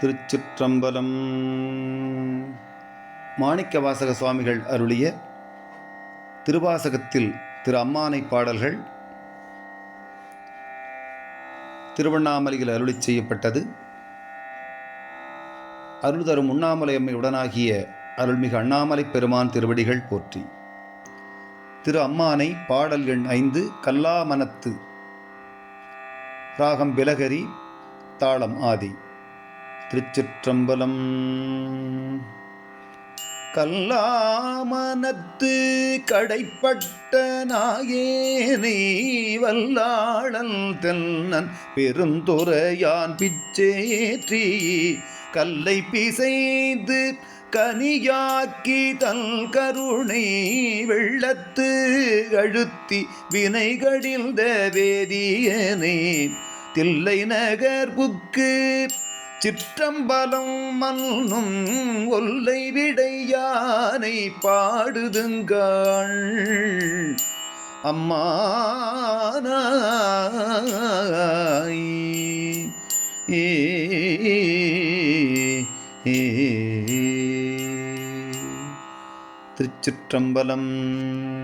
திருச்சிற்றம்பலம். மாணிக்க வாசக சுவாமிகள் அருளிய திருவாசகத்தில் திரு அம்மானை பாடல்கள் திருவண்ணாமலையில் அருளிச் செய்யப்பட்டது. அருள் தரும் உண்ணாமலை அம்மை உடனாகிய அருள்மிகு அண்ணாமலை பெருமான் திருவடிகள் போற்றி. திரு அம்மானை பாடல் எண் ஐந்து கல்லாமனத்து ராகம் பிலகரி தாளம் ஆதி. திருச்சிற்றம்பலம். கல்லாமனத்து கடைப்பட்ட நாயேனே வல்லாளன் தென்னன் பெருந்துரையான் பிச்சேற்றி கல்லை பிசைந்து கனியாக்கி தன் கருணை வெள்ளத்து அழுத்தி வினைகடிந்த வேதியனே தில்லை நகர் புக்கு சிற்றம்பலம் மன்னும் ஒல்லை விடையானை பாடுதுங்காள். அம்மானாய். ஏ திருச்சிற்றம்பலம்.